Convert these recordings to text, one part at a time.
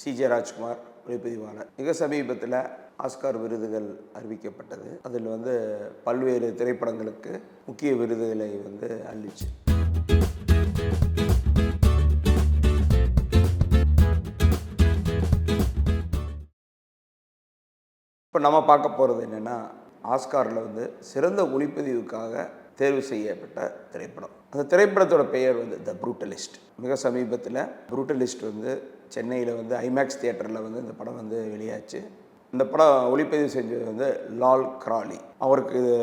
CJ Rajkumar ஒளிப்பதிவாளர் மிக சமீபத்தில் ஆஸ்கார் விருதுகள் அறிவிக்கப்பட்டது. அதில் வந்து பல்வேறு திரைப்படங்களுக்கு முக்கிய விருதுகளை வந்து அள்ளிச்சு. இப்போ நம்ம பார்க்க போகிறது என்னென்னா ஆஸ்காரில் வந்து சிறந்த ஒளிப்பதிவுக்காக தேர்வு செய்யப்பட்ட திரைப்படம். அந்த திரைப்படத்தோட பெயர் வந்து த ப்ரூட்டலிஸ்ட் மிக சமீபத்தில் ப்ரூட்டலிஸ்ட் வந்து சென்னையில் வந்து ஐமேக்ஸ் தியேட்டரில் வந்து இந்த படம் வந்து வெளியாச்சு. இந்த படம் ஒளிப்பதிவு செஞ்சது வந்து லால் கிராலி. அவருக்கு இது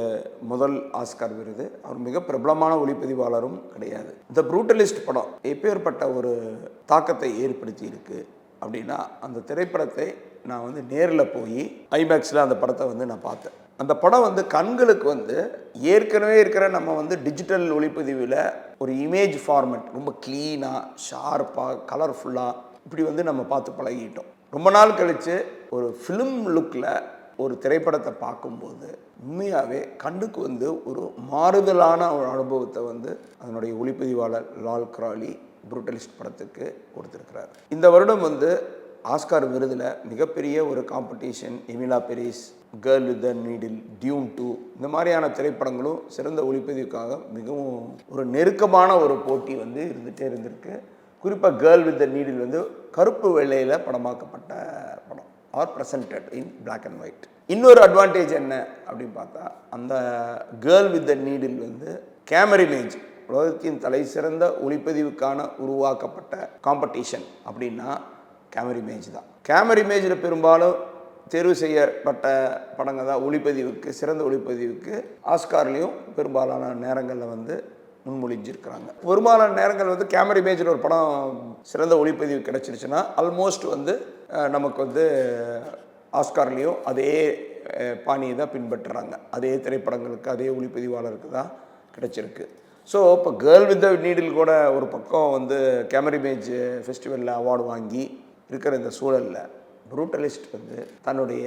முதல் ஆஸ்கார் விருது. அவர் மிக பிரபலமான ஒளிப்பதிவாளரும் கிடையாது. இந்த ப்ரூட்டலிஸ்ட் படம் எப்பேற்பட்ட ஒரு தாக்கத்தை ஏற்படுத்தி இருக்கு அப்படின்னா அந்த திரைப்படத்தை நான் வந்து நேரில் போய் ஐமேக்ஸில் அந்த படத்தை வந்து நான் பார்த்தேன். அந்த படம் வந்து கண்களுக்கு வந்து ஏற்கனவே இருக்கிற நம்ம வந்து டிஜிட்டல் ஒளிப்பதிவில் ஒரு இமேஜ் ஃபார்மேட் ரொம்ப க்ளீனாக ஷார்ப்பாக கலர்ஃபுல்லாக இப்படி வந்து நம்ம பார்த்து பழகிட்டோம். ரொம்ப நாள் கழித்து ஒரு ஃபிலிம் லுக்கில் ஒரு திரைப்படத்தை பார்க்கும்போது உண்மையாகவே கண்ணுக்கு வந்து ஒரு மாறுதலான ஒரு அனுபவத்தை வந்து அதனுடைய ஒளிப்பதிவாளர் லால் கிராலி புரூட்டலிஸ்ட் படத்துக்கு கொடுத்துருக்கிறார். இந்த வருடம் வந்து ஆஸ்கார் விருதில் மிகப்பெரிய ஒரு competition Emilia Perez Girl with the Needle Dune two இந்த மாதிரியான திரைப்படங்களும் சிறந்த ஒளிப்பதிவுக்காக மிகவும் ஒரு நெருக்கமான ஒரு போட்டி வந்து இருந்துகிட்டே இருந்திருக்கு. குறிப்பாக கேர்ள் வித் த நீடில் வந்து கருப்பு வெள்ளையில் படமாக்கப்பட்ட படம். Are presented in black and white இன்னொரு அட்வான்டேஜ் என்ன அப்படின்னு பார்த்தா அந்த கேர்ள் வித் த நீடில் வந்து கேமரி இமேஜ் உலகத்தின் தலை சிறந்த ஒளிப்பதிவுக்கான உருவாக்கப்பட்ட காம்படிஷன் அப்படின்னா கேமரி இமேஜ் தான். கேமரி இமேஜில் பெரும்பாலும் தேர்வு செய்யப்பட்ட படங்கள் தான் ஒளிப்பதிவுக்கு சிறந்த ஒளிப்பதிவுக்கு ஆஸ்கார்லேயும் பெரும்பாலான நேரங்களில் வந்து முன்மொழிஞ்சிருக்கிறாங்க. பெரும்பாலான நேரங்கள் வந்து கேமரா இமேஜில் ஒரு படம் சிறந்த ஒளிப்பதிவு கிடச்சிருச்சுன்னா ஆல்மோஸ்ட் வந்து நமக்கு வந்து ஆஸ்கார்லேயும் அதே பாணியை தான் பின்பற்றுறாங்க. அதே திரைப்படங்களுக்கு அதே ஒளிப்பதிவாளருக்கு தான் கிடச்சிருக்கு. ஸோ இப்போ கேர்ள் வித் நீடில் கூட ஒரு பக்கம் வந்து கேமரா இமேஜ் ஃபெஸ்டிவலில் அவார்டு வாங்கி இருக்கிற இந்த சூழலில் ப்ரூட்டலிஸ்ட் வந்து தன்னுடைய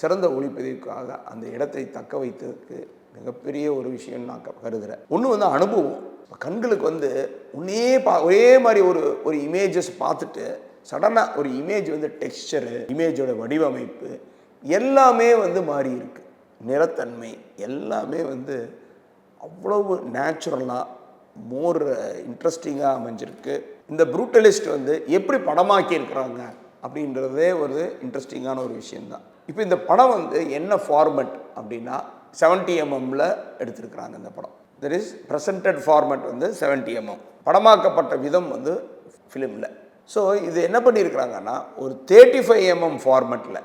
சிறந்த ஒளிப்பதிவுக்காக அந்த இடத்தை தக்க வைத்ததுக்கு மிகப்பெரிய ஒரு விஷயம் நான் கருதுகிறேன் ஒன்று வந்து அனுபவம். கண்களுக்கு வந்து ஒன்னே பா ஒரே மாதிரி ஒரு ஒரு இமேஜஸ் பார்த்துட்டு சடனாக ஒரு இமேஜ் வந்து டெக்ஸ்சரு இமேஜோட வடிவமைப்பு எல்லாமே வந்து மாறி இருக்கு. நிறத்தன்மை எல்லாமே வந்து அவ்வளவு நேச்சுரலாக மோர் இன்ட்ரெஸ்டிங்காக அமைஞ்சிருக்கு. இந்த ப்ரூட்டலிஸ்ட் வந்து எப்படி படமாக்கி இருக்கிறாங்க அப்படின்றதே ஒரு இன்ட்ரெஸ்டிங்கான ஒரு விஷயம்தான். இப்போ இந்த படம் வந்து என்ன ஃபார்மட் அப்படின்னா 70 எம்எம்ல எடுத்திருக்கிறாங்க இந்த படம். தெர் இஸ் ப்ரெசன்டட் ஃபார்மெட் வந்து 70 எம்எம் படமாக்கப்பட்ட விதம் வந்து ஃபிலிமில் ஸோ இது என்ன பண்ணியிருக்கிறாங்கன்னா ஒரு தேர்ட்டி ஃபைவ் எம்எம் ஃபார்மெட்டில்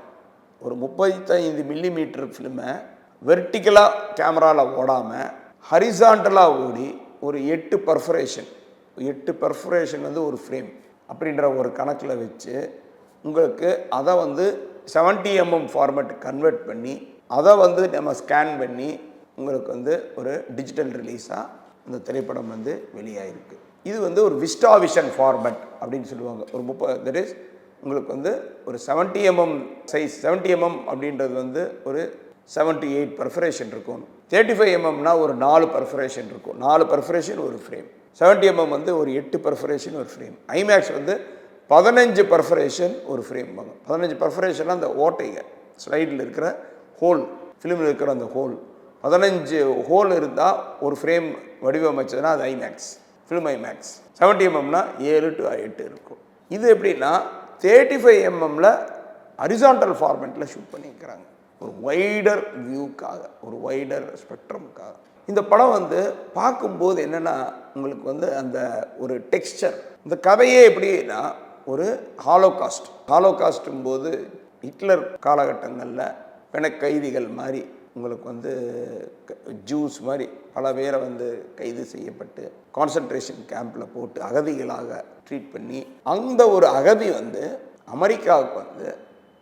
ஒரு முப்பத்தைந்து மில்லிமீட்டர் ஃபிலிமை வெர்டிக்கலாக கேமராவில் ஓடாமல் ஹரிசாண்டலாக ஓடி ஒரு எட்டு பர்ஃபரேஷன் எட்டு பர்ஃபரேஷன் வந்து ஒரு ஃப்ரேம் அப்படின்ற ஒரு கணக்கில் வச்சு உங்களுக்கு அதை வந்து 70 எம்எம் ஃபார்மெட் கன்வெர்ட் பண்ணி அதை வந்து நம்ம ஸ்கேன் பண்ணி உங்களுக்கு வந்து ஒரு டிஜிட்டல் ரிலீஸாக அந்த திரைப்படம் வந்து வெளியாகிருக்கு இது வந்து ஒரு விஸ்டா விஷன் ஃபார்மேட் அப்படின்னு சொல்லுவாங்க. ஒரு முப்பது தட் இஸ் உங்களுக்கு வந்து ஒரு 70 எம்எம் சைஸ் 70 எம்எம் அப்படின்றது வந்து ஒரு 78 எயிட் பர்ஃபரேஷன் இருக்கும் தேர்ட்டி ஃபைவ் எம்எம்னா ஒரு நாலு பர்ஃபரேஷன் இருக்கும். நாலு பர்ஃபரேஷன் ஒரு ஃப்ரேம் 70 எம்எம் வந்து ஒரு எட்டு பர்ஃபரேஷன் ஒரு ஃப்ரேம் ஐமேக்ஸ் வந்து பதினஞ்சு பர்ஃபரேஷன் ஒரு ஃப்ரேம் பதினஞ்சு பர்ஃபரேஷன்லாம் அந்த ஓட்டைங்க. ஸ்லைடில் இருக்கிற ஹோல் ஃபிலிமில் இருக்கிற அந்த ஹோல் பதினஞ்சு ஹோல் இருந்தால் ஒரு ஃப்ரேம் வடிவமைச்சதுன்னா அது ஐமேக்ஸ் ஃபிலிம் ஐமேக்ஸ் 70 எம்எம்னா ஏழு டு எட்டு இருக்கும். இது எப்படின்னா தேர்ட்டி ஃபைவ் எம்எம்மில் அரிசான்டல் ஃபார்மேட்டில் ஷூட் பண்ணியிருக்கிறாங்க. ஒரு வைடர் வியூக்காக ஒரு வைடர் ஸ்பெக்ட்ரமுக்காக இந்த படம் வந்து பார்க்கும்போது என்னென்னா உங்களுக்கு வந்து அந்த ஒரு டெக்ஸ்சர் இந்த கதையே எப்படின்னா ஒரு ஹாலோகாஸ்ட் ஹாலோகாஸ்டும் போது ஹிட்லர் காலகட்டங்களில் பிணக்கைதிகள் மாதிரி உங்களுக்கு வந்து ஜூஸ் மாதிரி பல பேரை வந்து கைது செய்யப்பட்டு கான்சன்ட்ரேஷன் கேம்பில் போட்டு அகதிகளாக ட்ரீட் பண்ணி அந்த ஒரு அகதி வந்து அமெரிக்காவுக்கு வந்து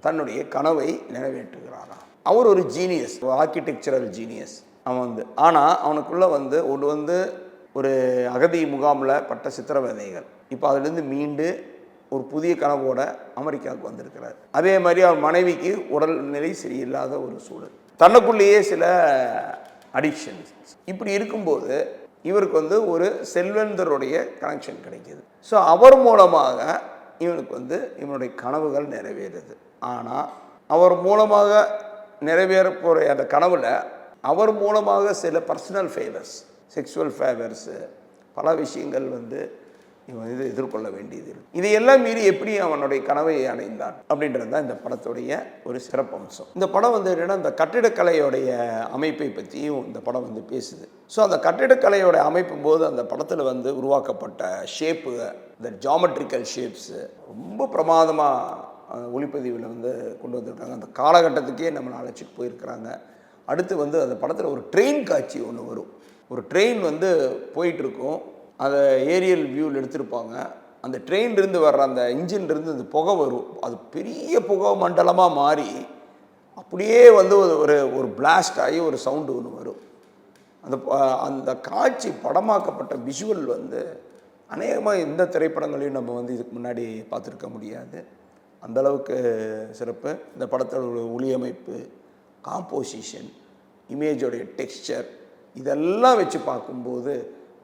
தன்னுடைய கனவை நிறைவேற்றுகிறாராம். அவர் ஒரு ஜீனியஸ் ஆர்கிடெக்சரல் ஜீனியஸ் அவன் வந்து ஆனால் அவனுக்குள்ளே வந்து ஒன்று வந்து ஒரு அகதி முகாமில் பட்ட சித்திரவதைகள். இப்போ அதுலேருந்து மீண்டு ஒரு புதிய கனவோட அமெரிக்காவுக்கு வந்திருக்கிறார். அதே மாதிரி அவர் மனைவிக்கு உடல்நிலை சரியில்லாத ஒரு சூழல். தனக்குள்ளேயே சில அடிக்ஷன்ஸ் இப்படி இருக்கும்போது இவருக்கு வந்து ஒரு செல்வந்தருடைய கனெக்ஷன் கிடைக்கிது. ஸோ அவர் மூலமாக இவனுக்கு வந்து இவனுடைய கனவுகள் நிறைவேறுது. ஆனால் அவர் மூலமாக நிறைவேற போகிற அந்த கனவில் அவர் மூலமாக சில பர்சனல் ஃபேவர்ஸ் செக்ஷுவல் ஃபேவர்ஸு பல விஷயங்கள் வந்து இவன் இது எதிர்கொள்ள வேண்டியது இருக்கு. இதையெல்லாம் மீறி எப்படி அவனுடைய கனவை அடைந்தான் அப்படின்றது தான் இந்த படத்துடைய ஒரு சிறப்பம்சம் இந்த படம் வந்து என்னென்னா இந்த கட்டிடக்கலையோடைய அமைப்பை பற்றியும் இந்த படம் வந்து பேசுது. ஸோ அந்த கட்டிடக்கலையோட அமைப்பும் போது அந்த படத்தில் வந்து உருவாக்கப்பட்ட ஷேப்பு இந்த ஜாமெட்ரிக்கல் ஷேப்ஸு ரொம்ப பிரமாதமாக ஒளிப்பதிவில் வந்து கொண்டு வந்திருக்காங்க. அந்த காலகட்டத்துக்கே நம்மளை அழைச்சிட்டு போயிருக்கிறாங்க. அடுத்து வந்து அந்த படத்தில் ஒரு ட்ரெயின் காட்சி ஒன்று வரும். ஒரு ட்ரெயின் வந்து போயிட்டுருக்கும் அதை ஏரியல் வியூவில் எடுத்திருப்பாங்க. அந்த ட்ரெயின்லேருந்து வர்ற அந்த இன்ஜின்லேருந்து அந்த புகை வரும். அது பெரிய புகை மண்டலமாக மாறி அப்படியே வந்து ஒரு ஒரு ஒரு பிளாஸ்ட் ஆகி ஒரு சவுண்டு ஒன்று வரும். அந்த அந்த காட்சி படமாக்கப்பட்ட விஷுவல் வந்து அநேகமாக எந்த திரைப்படங்களையும் நம்ம வந்து இதுக்கு முன்னாடி பார்த்துருக்க முடியாது. அந்தளவுக்கு சிறப்பு. இந்த படத்தோட ஒளியமைப்பு காம்போசிஷன் இமேஜோடைய டெக்ஸ்சர் இதெல்லாம் வச்சு பார்க்கும்போது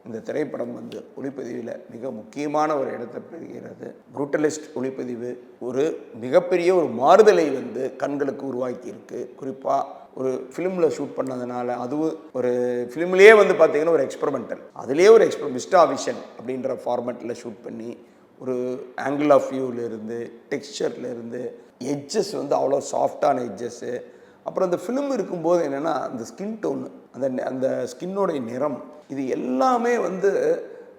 இந்த திரைப்படம் வந்து ஒளிப்பதிவில் மிக முக்கியமான ஒரு இடத்தை பெறுகிறது. புரூட்டலிஸ்ட் ஒளிப்பதிவு ஒரு மிகப்பெரிய ஒரு மாறுதலை வந்து கண்களுக்கு உருவாக்கியிருக்கு. குறிப்பாக ஒரு ஃபிலிமில் ஷூட் பண்ணதுனால அதுவும் ஒரு ஃபிலிம்லேயே வந்து பார்த்தீங்கன்னா ஒரு எக்ஸ்பெரிமெண்டல் அதுலேயே ஒரு எக்ஸ்பெ மிஸ்டா விஷன் அப்படின்ற ஃபார்மேட்டில் ஷூட் பண்ணி ஒரு ஆங்கிள் ஆஃப் வியூவிலேருந்து டெக்ஸ்சர்லேருந்து எட்ஜஸ் வந்து அவ்வளோ சாஃப்டான எட்ஜஸ்ஸு அப்புறம் அந்த ஃபிலிம் இருக்கும்போது என்னென்னா அந்த ஸ்கின் டோன் அந்த அந்த ஸ்கின்னோடைய நிறம் இது எல்லாமே வந்து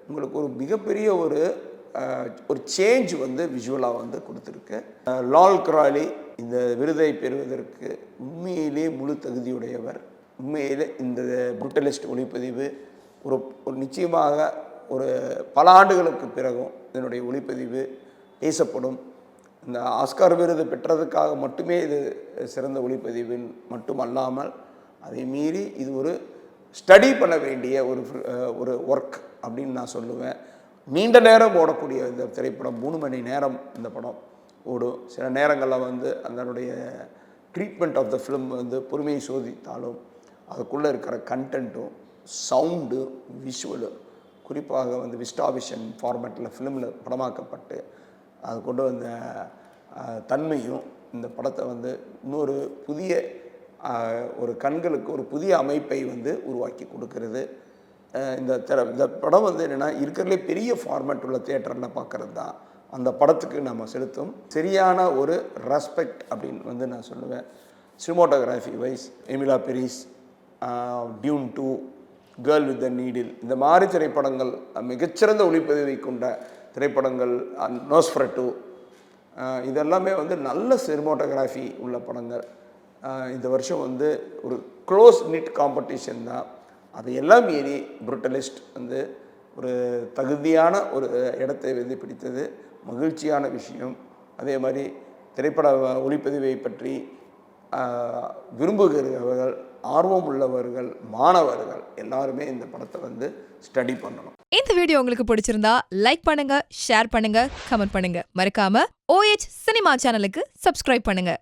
உங்களுக்கு ஒரு மிகப்பெரிய ஒரு ஒரு சேஞ்ச் வந்து விஷுவலாக வந்து கொடுத்துருக்கு. லால் கிராலி இந்த விருதை பெறுவதற்கு உண்மையிலே முழு தகுதியுடையவர். உண்மையிலே இந்த புருட்டலிஸ்ட் ஒளிப்பதிவு ஒரு ஒரு நிச்சயமாக ஒரு பல ஆண்டுகளுக்கு பிறகும் இதனுடைய ஒளிப்பதிவு பேசப்படும். இந்த ஆஸ்கார் விருது பெற்றதுக்காக மட்டுமே இது சிறந்த ஒளிப்பதிவின் மட்டுமல்லாமல் அதை மீறி இது ஒரு ஸ்டடி பண்ண வேண்டிய ஒரு ஒரு ஒர்க் அப்படின்னு நான் சொல்லுவேன். நீண்ட நேரம் ஓடக்கூடிய இந்த திரைப்படம் மூணு மணி நேரம் இந்த படம் ஓடும். சில நேரங்களில் வந்து அதனுடைய ட்ரீட்மெண்ட் ஆஃப் த ஃபிலிம் வந்து பொறுமையை சோதித்தாலும் அதுக்குள்ளே இருக்கிற கண்டென்ட்டும் சவுண்டு விஷுவலு குறிப்பாக வந்து விஸ்டாவிஷன் ஃபார்மேட்டில் ஃபிலிமில் படமாக்கப்பட்டு அது கொண்டு வந்த தன்மையும் இந்த படத்தை வந்து இன்னொரு புதிய ஒரு கண்களுக்கு ஒரு புதிய அமைப்பை வந்து உருவாக்கி கொடுக்கறது. இந்த திற இந்த படம் வந்து என்னென்னா இருக்கிறதுலே பெரிய ஃபார்மேட் உள்ள தேட்டரில் பார்க்குறது தான். அந்த படத்துக்கு நம்ம செலுத்தும். சரியான ஒரு ரெஸ்பெக்ட் அப்படின்னு வந்து நான் சொல்லுவேன். Cinematography wise Emilia Perez Dune two Girl with the Needle இந்த மாதிரி திரைப்படங்கள் மிகச்சிறந்த ஒளிப்பதிவை கொண்ட திரைப்படங்கள் நோஸ்ஃப்ரட்டு இதெல்லாமே வந்து நல்ல சினிமோட்டோகிராஃபி உள்ள படங்கள். இந்த வருஷம் வந்து ஒரு க்ளோஸ் நிட் காம்படிஷன் தான். அதையெல்லாம் மீறி புரட்டலிஸ்ட் வந்து ஒரு தகுதியான ஒரு இடத்தை வந்து பிடித்தது. மகிழ்ச்சியான விஷயம். அதே மாதிரி திரைப்பட ஒளிப்பதிவை பற்றி விரும்புகிறவர்கள் ஆர்வம் உள்ளவர்கள் மாணவர்கள் எல்லாருமே இந்த படத்தை வந்து ஸ்டடி பண்ணணும். இந்த வீடியோ உங்களுக்கு பிடிச்சிருந்தா லைக் பண்ணுங்க ஷேர் பண்ணுங்க கமெண்ட் பண்ணுங்க. மறக்காம ஓஎச் சினிமா சேனலுக்கு சப்ஸ்கிரைப் பண்ணுங்க.